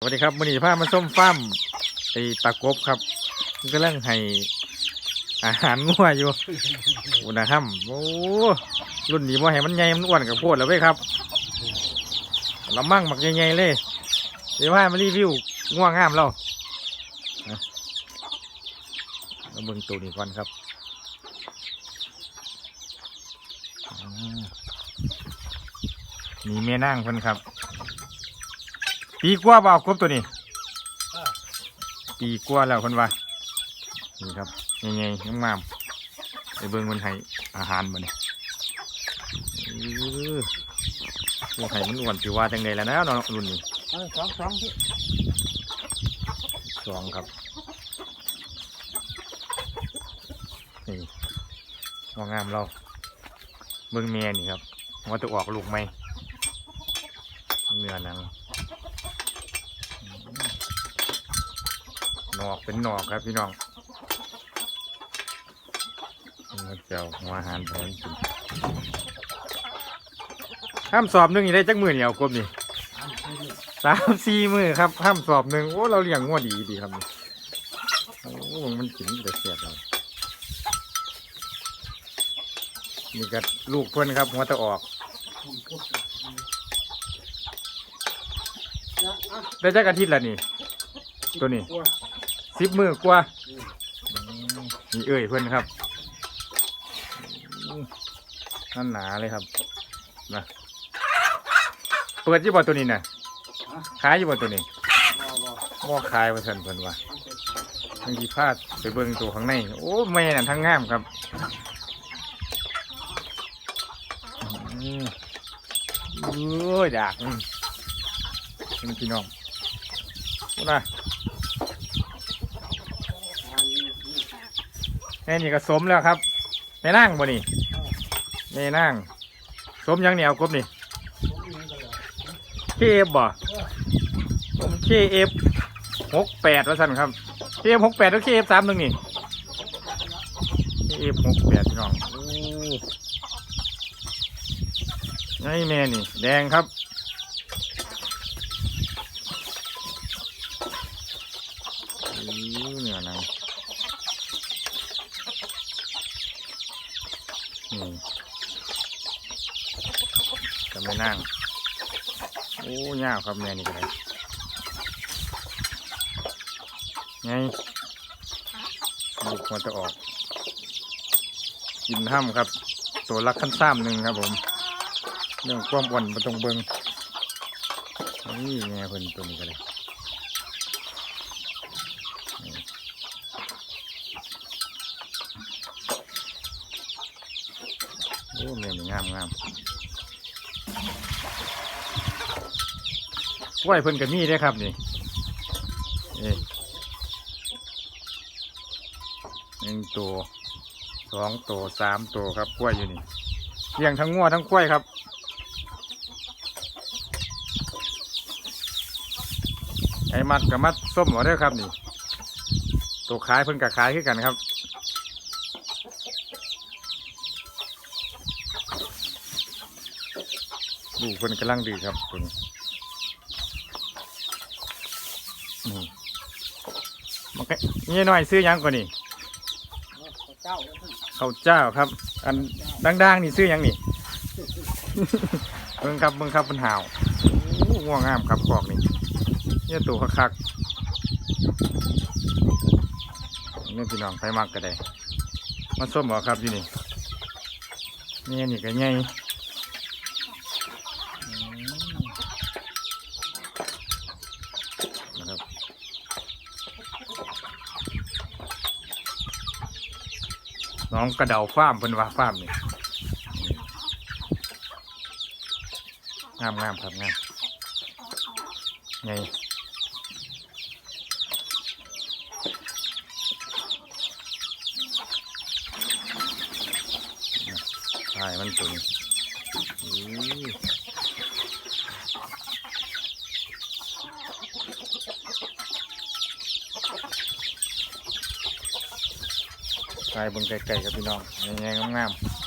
สวัสดีครับวันนี้ามาส้มฟ้ามไอตะกบครับมันกำลังให้อาหารงัวอยู่อุณหภูมิโอ้รุ่นนี้ว่าให้มันใหญ่มันอ้วนกับโพดแล้วเว้ยครับลำมั่งหมักใหญ่ๆเลยเดี๋ยวพามารีวิวง่วงงามเราเอามาเบิ่งตัวนี้ก่อนครับอ่ามีแม่นั่งคนครับ ปีกว่าเปล่ากบตัวนี้ปีกว่าแล้วคนว่านี่ครับใหญ่ๆงามๆไปเบิ่งมันให้อาหารมันนี่พวกไห้มันอ้วนสิว่าจังไดแล้วนะเนาะรุ่นนี้เออสองสองที่สองครับนี่ว่างามเราเบิ่งเมียนี่ครับว่าจะออกลูกไหมเนื้อหนังอืมห นอกเป็นหนอกครับพี่น้องมันเจ้าหัวอาหารแพงจริงห้ามสอบหนึ่งอีกได้จักมือเหนียวกบนี่อันที่นี่สามสี่มือครับห้ามสอบหนึ่งโอ้เราเลี้ยงงัวดีดีครับนี่โอ้มันกินแต่เสียบเรานี่ก็ลูกเพื่อนครับหัวตะออก ผมพูดแล้วอะ ได้จักอาทิตย์ละนี่ ตัวนี้กลัวสิบมือกว่าอืมอืมนี่เอ้ยเพื่อนครับอืมนั่นหนาเลยครับนะเปิดยี่บอตัวนี้นะอะขายยี่บอตัวนี้รอรอหม้อขายว่าสันเพิ่นว่ามันเป็นบางทีพลาดไปเบิ่งตัวข้างใน โอ้แม่นั่นทั้งงามครับอืมโอ้ยดากอืม นี่พี่น้องพูดนะแม่นี่ก็สมแล้วครับแม่นั่งบ่นี่แม่นั่งสมยังเหนียวกบนี่ผมนี่เคเอฟบ่ผมเคเอฟหกแปดว่าสั่นครับเคเอฟหกแปดแล้วเคเอฟสามหนึ่งนี่เคเอฟหกแปดพี่น้องนี่แม่นี่ แดงครับ อู้ เหนือหนังนี่จะไม่นั่งโอ้ยากครับแม่นี่ก็ได้ไงลูกมันจะออก กินห้ำครับ ตัวละขั้นซ้ำหนึ่งครับผมเรื่องความอ่อนมันตรงเบิงนี่ไงเพิ่นตัวนี้ก็เลยโอ้แม่นี่ งามงามกล้วยเพิ่นก็มีได้ครับนี่เอ้หนึ่งตัวสองตัวสามตัวครับกล้วยอยู่นี่เลี้ยงทั้งงัวทั้งกล้วยครับไอ้มัดกับมัดส้มหมดเด้ครับนี่ตัวขายเพิ่นกับขายขึ้นกันครับ ลูกเพิ่นกำลังดีครับตัวนี้นี่มันก็นี่หน่อยซื้อหยังก่อนนี่เจ้าแล้วท่านข้าวเจ้าครับ อันดังๆนี่ซื้อหยังนี่เบิ่งครับเบิ่งครับเป็นหาวโอ้ง่วงงามครับกอกนี่เนี่ยตัวคักๆนี่พี่น้องไปมากก็ได้มาส้มเหรอครับอยู่นี่เนี่ยนี่ก็ใหญ่อืมนะครับ น้องกระเดาฟ้ามเป็นว่าฟ้ามนี่งามงามครับงามไงใช่มันตัวนี้ายเบิ่งไกลๆครับพี่น้องงามๆงามๆ